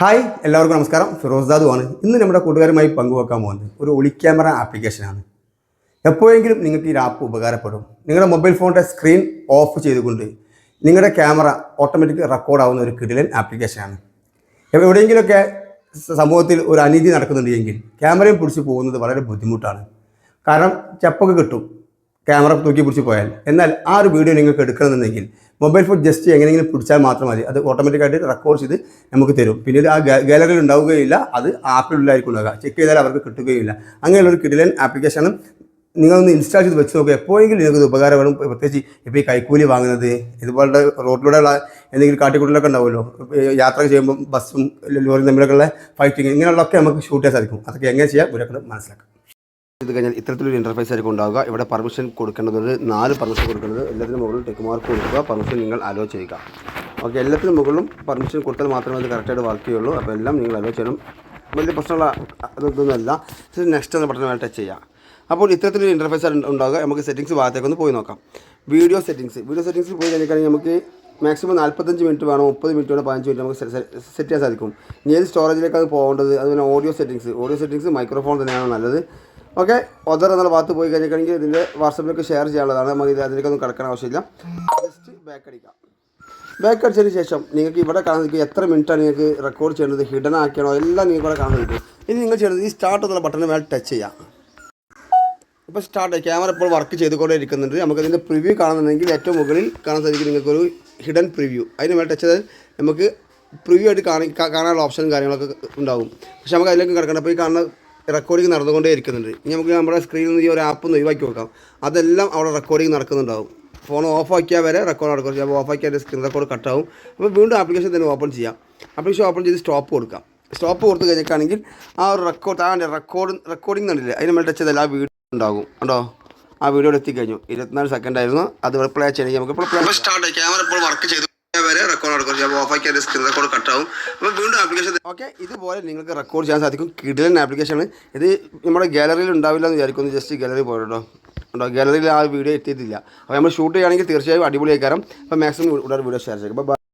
Hi എല്ലാവർക്കും നമസ്കാരം. ഫിറോസ് ദാദു ആണ്. ഇന്ന് നമ്മുടെ കൂട്ടുകാരുമായി പങ്കുവെക്കാൻ പോകുന്നത് ഒരു ഒളി ക്യാമറ ആപ്ലിക്കേഷനാണ് എപ്പോഴെങ്കിലും നിങ്ങൾക്ക് ഈ ആപ്പ് ഉപകാരപ്പെടും. നിങ്ങളുടെ മൊബൈൽ ഫോണിന്റെ സ്ക്രീൻ ഓഫ് ചെയ്തുകൊണ്ട് നിങ്ങളുടെ ക്യാമറ ഓട്ടോമാറ്റിക് റെക്കോർഡാവുന്ന ഒരു കിടിലൻ ആപ്ലിക്കേഷനാണ് എവിടെ- എവിടെയെങ്കിലുമൊക്കെ സമൂഹത്തിൽ ഒരു അനീതി നടക്കുന്നുണ്ടെങ്കിൽ ക്യാമറയും പിടിച്ച് പോകുന്നത് വളരെ ബുദ്ധിമുട്ടാണ്. കാരണം ചപ്പൊക്കെ കിട്ടും. ക്യാമറ തൂക്കി പിടിച്ച് പോയാൽ. എന്നാൽ ആ ഒരു വീഡിയോ നിങ്ങൾക്ക് എടുക്കണമെന്നുണ്ടെങ്കിൽ മൊബൈൽ ഫോൺ ജസ്റ്റ് എങ്ങനെയെങ്കിലും പിടിച്ചാൽ മാത്രം മതി. അത് ഓട്ടോമാറ്റിക്കായിട്ട് റെക്കോർഡ് ചെയ്ത് നമുക്ക് തരും. പിന്നീട് ആ ഗാലറിയിൽ ഉണ്ടാവുകയില്ല അത് ആപ്പിലുള്ളതായിരിക്കും ഉണ്ടാവുക. ചെക്ക് ചെയ്താൽ അവർക്ക് കിട്ടുകയില്ല. അങ്ങനെയുള്ളൊരു കിടിലൻ ആപ്ലിക്കേഷനും നിങ്ങളൊന്ന് ഇൻസ്റ്റാൾ ചെയ്ത് വെച്ച് നോക്കുക എപ്പോഴെങ്കിലും നിങ്ങൾക്ക് ഉപകാരം ഉപകാരപ്പെടും. പ്രത്യേകിച്ച് ഇപ്പോൾ ഈ കൈക്കൂലി വാങ്ങുന്നത് ഇതുപോലുള്ള റോഡിലൂടെയുള്ള എന്തെങ്കിലും കാട്ടിക്കൂട്ടലൊക്കെ ഉണ്ടാവുമല്ലോ. യാത്ര ചെയ്യുമ്പോൾ ബസ്സും ലോറിയും തമ്മിലൊക്കെയുള്ള ഫൈറ്റിങ് ഇങ്ങനെയുള്ളതൊക്കെ നമുക്ക് ഷൂട്ട് ചെയ്യാൻ സാധിക്കും. അതൊക്കെ എങ്ങനെ ചെയ്യാം? ഇവരൊക്കെ മനസ്സിലാക്കാം. ഇത് കഴിഞ്ഞാൽ ഇത്തരത്തിലൊരു ഇന്റർഫേസ് ആയിരിക്കും ഉണ്ടാവുക. ഇവിടെ പെർമിഷൻ കൊടുക്കേണ്ടത് നാല് പെർമിഷൻ കൊടുക്കേണ്ടത് എല്ലാത്തിനും മുകളിൽ ടെക്ക് മാർക്ക് കൊടുക്കുക. പെർമിഷൻ നിങ്ങൾ അലോ ചെയ്യുക. ഓക്കെ എല്ലാത്തിനും മുകളിലും പെർമിഷൻ കൊടുത്താൽ മാത്രമേ അത് കറക്റ്റായിട്ട് വർക്ക് ചെയ്യുള്ളൂ. അപ്പോൾ എല്ലാം നിങ്ങൾ അലോ ചെയ്യണം. വലിയ പ്രശ്നമുള്ള അതൊന്നുമല്ല നെക്സ്റ്റ് എന്ന ബട്ടൺ ടച്ച് ചെയ്യുക അപ്പോൾ ഇത്തരത്തിലൊരു ഇന്റർഫേസ് ഉണ്ടാവുക. നമുക്ക് സെറ്റിങ്സ് ഭാഗത്തേക്ക് ഒന്ന് പോയി നോക്കാം. വീഡിയോ സെറ്റിങ്സ് വീഡിയോ സെറ്റിങ്സിൽ പോയി കഴിഞ്ഞാൽ നമുക്ക് മാക്സിമം നാൽപ്പത്തഞ്ച് മിനിറ്റ് വേണം. മുപ്പത് മിനിറ്റ് വേണം. പതിനഞ്ച് മിനിറ്റ് നമുക്ക് സെറ്റ് ചെയ്യാൻ സാധിക്കും. ഇനി ഏത് സ്റ്റോറേജിലേക്കാണ് പോകേണ്ടത്? അതുപോലെ audio settings audio settings microphone തന്നെയാണ് നല്ലത്. ഓക്കെ ഒതർ എന്നുള്ള ഭാഗത്ത് പോയി കഴിഞ്ഞിട്ടുണ്ടെങ്കിൽ ഇതിന്റെ വാട്സപ്പിലേക്ക് ഷെയർ ചെയ്യാനുള്ളതാണ്. നമുക്ക് ഇത് അതിലേക്കൊന്നും കിടക്കണ ആവശ്യമില്ല. ജസ്റ്റ് ബാക്ക് അടിക്കാം. ബാക്ക് അടിച്ചതിന് ശേഷം നിങ്ങൾക്ക് ഇവിടെ കാണാൻ സാധിക്കും എത്ര മിനിറ്റാണ് നിങ്ങൾക്ക് റെക്കോർഡ് ചെയ്യേണ്ടത് ഹിഡൻ ആക്കിയാണോ? എല്ലാം നിങ്ങൾക്ക് ഇവിടെ കാണാൻ നിൽക്കും ഇനി നിങ്ങൾ ചെയ്യേണ്ടത് ഈ സ്റ്റാർട്ട് എന്നുള്ള ബട്ടൺ മേലെ ടച്ച് ചെയ്യാം. ഇപ്പോൾ സ്റ്റാർട്ട് ക്യാമറ ഇപ്പോൾ വർക്ക് ചെയ്തുകൊണ്ടേ ഇരിക്കുന്നുണ്ട് നമുക്ക് അതിന്റെ പ്രിവ്യൂ കാണുന്നുണ്ടെങ്കിൽ ഏറ്റവും മുകളിൽ കാണാൻ സാധിക്കും നിങ്ങൾക്കൊരു ഹിഡൻ പ്രിവ്യൂ അതിന് മേലെ ടച്ച് ചെയ്താൽ നമുക്ക് പ്രിവ്യൂ ആയിട്ട് കാണി കാണാനുള്ള ഓപ്ഷനും കാര്യങ്ങളൊക്കെ ഉണ്ടാകും പക്ഷെ നമുക്ക് അതിലേക്ക് കിടക്കണം അപ്പോൾ ഈ കാണുന്ന റെക്കോർഡിംഗ് നടന്നുകൊണ്ടേ ഇരിക്കുന്നുണ്ട്. ഇനി നമുക്ക് നമ്മുടെ സ്ക്രീനിൽ നിന്ന് ഈ ഒരു ആപ്പ് ഒന്ന് ഒഴിവാക്കി വെക്കാം അതെല്ലാം അവിടെ റെക്കോർഡിംഗ് നടക്കുന്നുണ്ടാവും. ഫോൺ ഓഫ് ആക്കിയാൽ വരെ റെക്കോർഡ് നടക്കും. അപ്പോൾ ഓഫ് ആക്കിയാൽ സ്ക്രീൻ റെക്കോർഡ് കട്ട് ആവും. അപ്പോൾ വീണ്ടും ആപ്ലിക്കേഷൻ തന്നെ ഓപ്പൺ ചെയ്യാം. ആപ്ലിക്കേഷൻ ഓപ്പൺ ചെയ്ത് സ്റ്റോപ്പ് കൊടുക്കാം. സ്റ്റോപ്പ് കൊടുത്തു കഴിഞ്ഞിട്ടാണെങ്കിൽ ആ ഒരു റെക്കോർഡ് ആ റെക്കോർഡ് റെക്കോർഡിംഗ് കണ്ടില്ലേ? അതിന് മേലെ ടച്ച് ചെയ്താൽ ആ വീഡിയോ ഉണ്ടാകും. ഉണ്ടോ ആ വീഡിയോ എത്തിക്കഴിഞ്ഞു. ഇരുപത്തിനാല് സെക്കൻഡ് ആയിരുന്നു. അത് പ്ലേ ചെയ്യണമെങ്കിൽ നമുക്ക് ഇപ്പോൾ സ്റ്റാർട്ട് ക്യാമറ ഇപ്പോൾ വർക്ക് ചെയ്തു. വരെ റെക്കോർഡ് നടക്കും അപ്പോൾ ഓഫ് ആക്കിയാൽ സ്ക്രീൻ റെക്കോർഡ് കട്ടാവും അപ്പോൾ വീണ്ടും ആപ്ലിക്കേഷൻ ഓക്കെ ഇതുപോലെ നിങ്ങൾക്ക് റെക്കോർഡ് ചെയ്യാൻ സാധിക്കും. കിഡിലൻ ആപ്ലിക്കേഷനാണ് ഇത് നമ്മുടെ ഗാലറിയിൽ ഉണ്ടാവില്ല എന്ന് വിചാരിക്കുന്നു. ജസ്റ്റ് ഗാലറി പോയിട്ടോ ഉണ്ടോ? ഗാലറിയിൽ ആ വീഡിയോ എത്തിയിട്ടില്ല. അപ്പോൾ നമ്മൾ ഷൂട്ട് ചെയ്യുകയാണെങ്കിൽ തീർച്ചയായും അടിപൊളിയായി കാരണം അപ്പോൾ മാക്സിമം ഉടനെ വീഡിയോ ഷെയർ ചെയ്യുക അപ്പോൾ